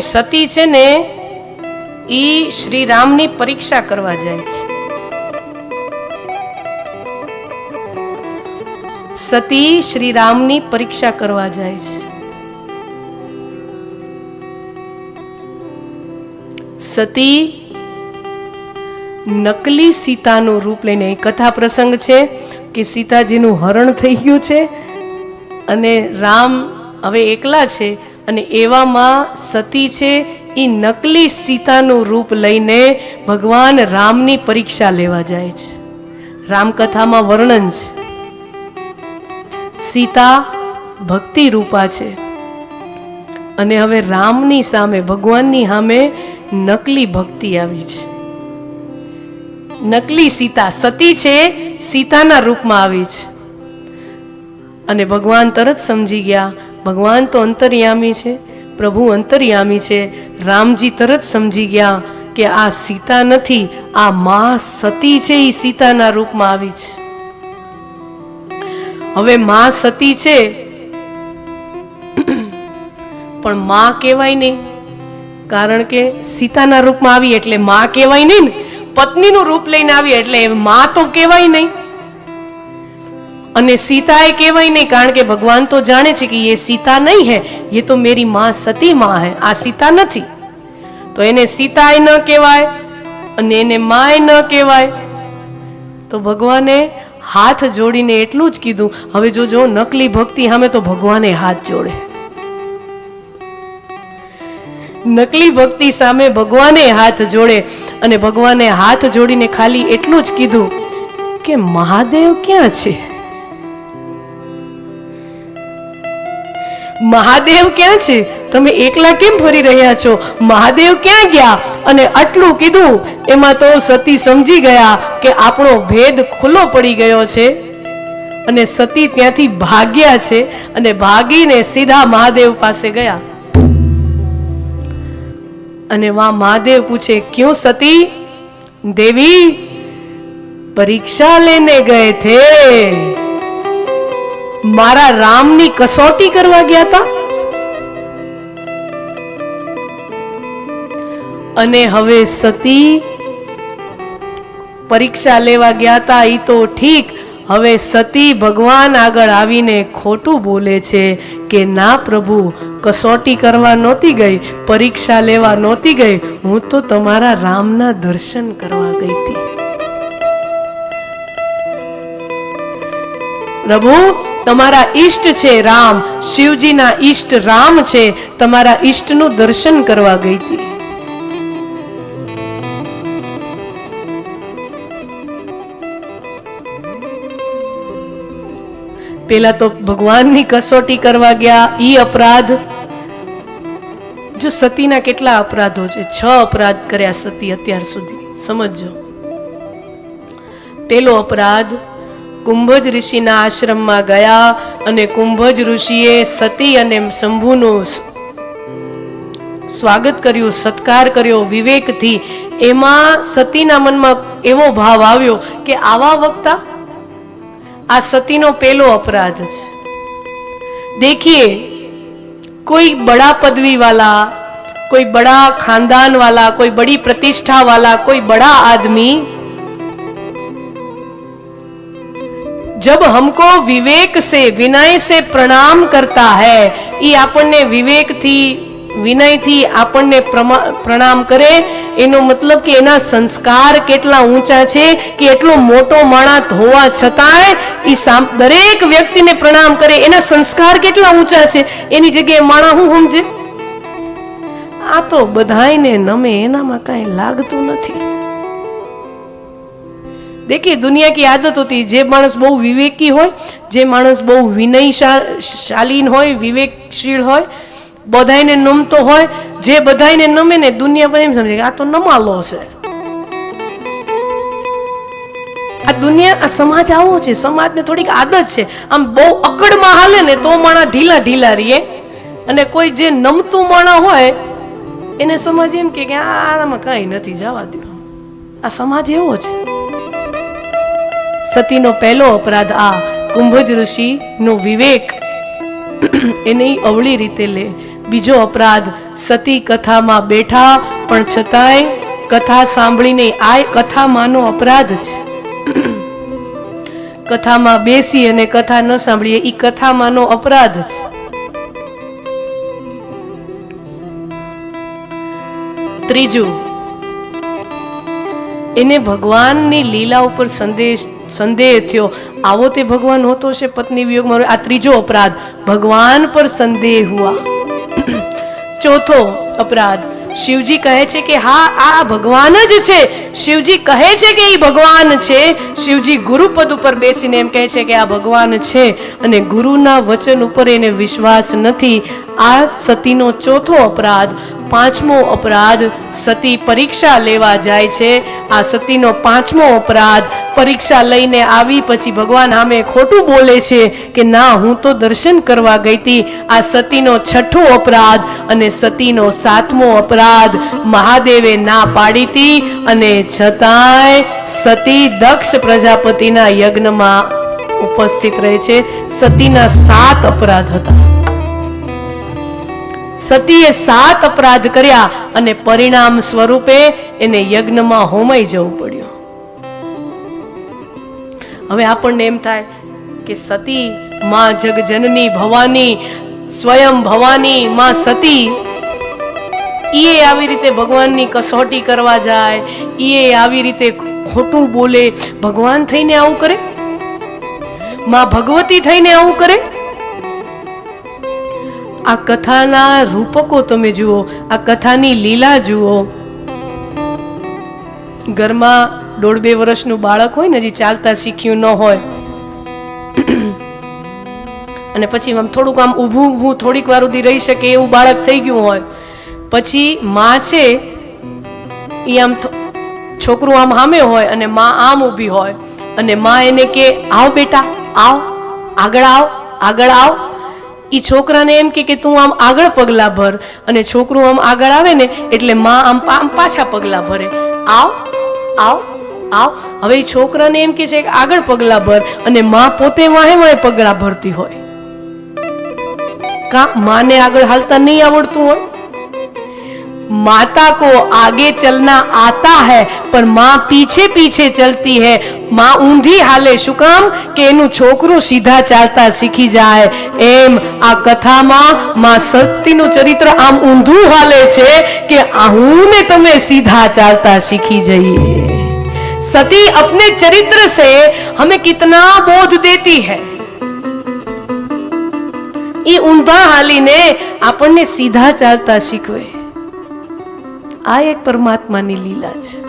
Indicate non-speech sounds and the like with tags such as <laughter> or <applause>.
સતી છે ને એ શ્રી રામની પરીક્ષા કરવા જાય છે. સતી શ્રી રામની પરીક્ષા કરવા જાય છે. સતી નકલી સીતાનું રૂપ લઈને કથા પ્રસંગ છે કે સીતાજીનું હરણ થઈ ગયું છે અને રામ હવે એકલા છે અને એવામાં સતી છે એ નકલી સીતાનું રૂપ લઈને ભગવાન રામની પરીક્ષા લેવા જાય છે. રામકથામાં વર્ણન છે, સીતા ભક્તિ રૂપા છે અને હવે રામની સામે, ભગવાનની સામે નકલી ભક્તિ આવી છે. નકલી સીતા, સતી છે, સીતાના રૂપમાં આવી છે. અને ભગવાન તરત સમજી ગયા ભગવાન તો અંતર્યામી છે, પ્રભુ અંતર્યામી છે. રામજી તરત સમજી ગયા કે આ સીતા નથી, આ મા સતી છે એ સીતાના રૂપમાં આવી છે. હવે મા સતી છે, પણ મા કહેવાય નહીં. કારણ કે સીતાના રૂપમાં આવી એટલે મા કહેવાય નહીં ને. પત્નીનું રૂપ લઈને આવી એટલે મા તો કહેવાય નહીં. અને સીતા એ કહેવાય નહીં, કારણ કે ભગવાન તો જાણે છે કે એ સીતા નહીં હે, એ તો મેરી માં સતી માં હે, આ સીતા નથી. તો એને સીતાય ન કહેવાય અને એને માય ન કહેવાય. તો ભગવાને હાથ જોડીને એટલું જ કીધું, હવે જો જો નકલી ભક્તિ સામે તો ભગવાને હાથ જોડે. નકલી ભક્તિ સામે ભગવાને હાથ જોડે અને ભગવાને હાથ જોડીને ખાલી એટલું જ કીધું કે મહાદેવ ક્યાં છે? મહાદેવ ક્યાં છે? તમે એકલા કેમ ફરી રહ્યા છો? મહાદેવ ક્યાં ગયા? અને આટલું કીધું, એમાં તો સતી સમજી ગયા કે આપણો ભેદ ખુલ્લો પડી ગયો છે. અને સતી ત્યાંથી ભાગ્યા છે અને ભાગીને સીધા મહાદેવ પાસે ગયા. અને વા મહાદેવ પૂછે, ક્યું સતી? દેવી, પરીક્ષા લેને ગયે થે? મારા રામની કસોટી કરવા ગયા હતા અને હવે સતી પરીક્ષા લેવા ગયા હતા એ તો ઠીક. હવે સતી ભગવાન આગળ આવીને ખોટું બોલે છે કે, ના પ્રભુ, કસોટી કરવા નહોતી ગઈ, પરીક્ષા લેવા નહોતી ગઈ. હું તો તમારા રામના દર્શન કરવા ગઈ હતી પ્રભુ તમારા ઈષ્ટ છે રામ, શિવજીના ઈષ્ટ રામ છે, તમારા ઈષ્ટનું દર્શન કરવા ગઈ હતી. પેલા તો ભગવાનની કસોટી કરવા ગયા, ઈ અપરાધ. જો સતીના કેટલા અપરાધો છે? છ અપરાધ કર્યા સતી અત્યાર સુધી, સમજજો. પેલો અપરાધ કુંભજ ઋષિના આશ્રમમાં ગયા અને કુંભજ ઋષિએ સતી અને શંભુનું સ્વાગત કર્યું, સત્કાર કર્યો, વિવેકથી. એમાં સતીના મનમાં એવો ભાવ આવ્યો કે આવા વક્તા, આ સતીનો પહેલો અપરાધ છે. દેખીએ, કોઈ બડા પદવીવાલા, કોઈ બડા ખાનદાનવાલા, કોઈ બડી પ્રતિષ્ઠાવાલા, કોઈ બડા આદમી જબ હમકો વિવેક સે વિનય સે પ્રણામ કરતા હૈ એ આપણને વિવેકથી વિનયથી આપણને પ્રણામ કરે એનો મતલબ કે એના સંસ્કાર કેટલા ઊંચા છે કે એટલો મોટો માણસ હોવા છતાંય એ દરેક વ્યક્તિને પ્રણામ કરે એના સંસ્કાર કેટલા ઊંચા છે એની જગ્યાએ માણા હું સમજે આ તો બધાયને નમે એનામાં કાંઈ લાગતું નથી देखिए दुनिया की आदत होती है જે માણસ બહુ વિવેકી હોય જે માણસ બહુ વિનયશાલીન હોય વિવેકશીલ હોય બધાયને નમતો હોય જે બધાયને નમે ને દુનિયા પર એમ સમજે કે આ તો નમાલો છે આ દુનિયા આ સમાજ આવો છે સમાજને થોડીક આદત છે આમ બહુ અકડમાં હાલે ને તો માણા ઢીલા ઢીલા રહીએ અને કોઈ જે નમતું માણા હોય એને સમાજ એમ કે કે આ આનામાં કાંઈ નથી જવા દો આ સમાજ એવો છે સતીનો પહેલો અપરાધ આ. કુંભજ ઋષિનો વિવેક <clears throat> એને અવળી રીતે લે. બીજો અપરાધ, સતી કથામાં બેઠા, પણ છતાંય કથા સાંભળીને આ કથામાંનો અપરાધ છે. <clears throat> કથામાં બેસી અને કથા ન સાંભળીએ એ કથામાંનો અપરાધ છે. ત્રીજું, એને ભગવાનની લીલા ઉપર સંદેશ સંદેહ થયો. આવો તે ભગવાન હોતો છે પત્ની વિયોગમાં આ ત્રીજો અપરાધ. ભગવાન પર સંદેહ હુઆ. ચોથો અપરાધ. શિવજી કહે છે કે હા, આ ભગવાન જ છે. શિવજી કહે છે કે એ ભગવાન છે. શિવજી ગુરુપદ ઉપર બેસીને એમ કહે છે કે આ ભગવાન છે અને ગુરુના વચન ઉપર એને વિશ્વાસ નથી. આ સતીનો ચોથો અપરાધ, પાંચમો અપરાધ સતી પરીક્ષા લેવા જાય છે. આ સતીનો પાંચમો અપરાધ પરીક્ષા લઈને આવી પછી ભગવાન સામે ખોટું બોલે છે કે ના, હું તો દર્શન કરવા ગઈ હતી. આ સતીનો છઠ્ઠો અપરાધ અને સતીનો સાતમો અપરાધ મહાદેવે ના પાડી હતી અને છતાંય સતી દક્ષ પ્રજાપતિના યજ્ઞમાં ઉપસ્થિત રહે છે. સતીના સાત અપરાધ હતા. સતીએ સાત અપરાધ કર્યા અને પરિણામ સ્વરૂપે એને યજ્ઞમાં હોમાઈ જવું પડ્યું. હવે આપણને એમ થાય કે સતી માં જગજનની ભવાની, સ્વયં ભવાની માં સતી ઈએ આવી રીતે ભગવાનની કસોટી કરવા જાય એ આવી રીતે ખોટું બોલે, ભગવાન થઈને આવું કરે? માં ભગવતી થઈને આવું કરે? આ કથાના રૂપકો તમે જુઓ, આ કથાની લીલા જુઓ. ઘરમાં દોઢ બે વર્ષનું બાળક હોય ને, હજી ચાલતા શીખ્યું ન હોય. અને પછી આમ થોડુંક આમ ઊભું ઊભું થોડીક વાર સુધી રહી શકે એવું બાળક થઈ ગયું હોય. પછી માં છે એ આમ છોકરું આમ સામે હોય અને માં આમ ઊભી હોય. અને માં એને કે, આવ બેટા, આવ, આગળ આવ આગળ આવ. એ છોકરાને એમ કે તું આમ આગળ પગલા ભર. અને છોકરું આમ આગળ આવે ને, એટલે માં આમ આમ પાછા પગલા ભરે. આવ આવ આવ. હવે એ છોકરાને એમ કે છે કે, આગળ પગલા ભર. અને માં પોતે વાહે વાહે પગલા ભરતી હોય. કા, માને આગળ હાલતા નહીં આવડતું હોય? माता को आगे चलना आता है पर माँ पीछे पीछे चलती है માં ઊંધી હાલે શું કામ કે એનું છોકરું સીધા ચાલતા શીખી જાય એમ આ કથામાં માં સતીનું ચરિત્ર આમ ઊંધું હાલે છે કે આ હું ને તમે સીધા ચાલતા શીખી જઈએ सती अपने चरित्र से हमें कितना बोध देती है એ ઊંધા હાલીને આપણને સીધા ચાલતા શીખવે આ એક પરમાત્માની લીલા છે.